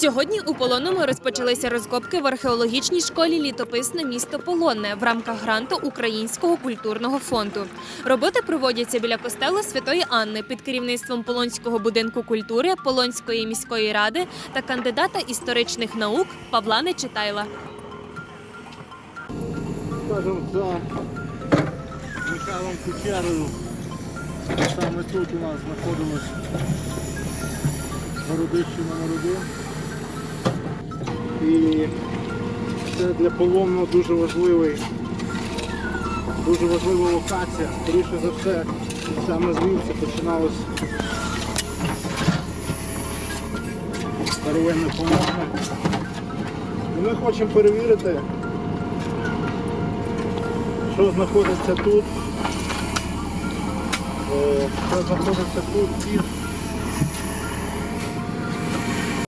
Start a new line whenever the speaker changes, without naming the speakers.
Сьогодні у Полонному розпочалися розкопки в археологічній школі літописне місто Полонне в рамках гранту Українського культурного фонду. Роботи проводяться біля костелу Святої Анни під керівництвом Полонського будинку культури, Полонської міської ради та кандидата історичних наук Павла Нечитайла.
скажімо, за Михайлом Кучерою. Саме тут у нас знаходилось городище номер один. І це для полонного дуже важливий, дуже важлива локація. Скоріше за все, саме звідси починалось старовинне полонне. І ми хочемо перевірити, що знаходиться тут. Е, Що знаходиться тут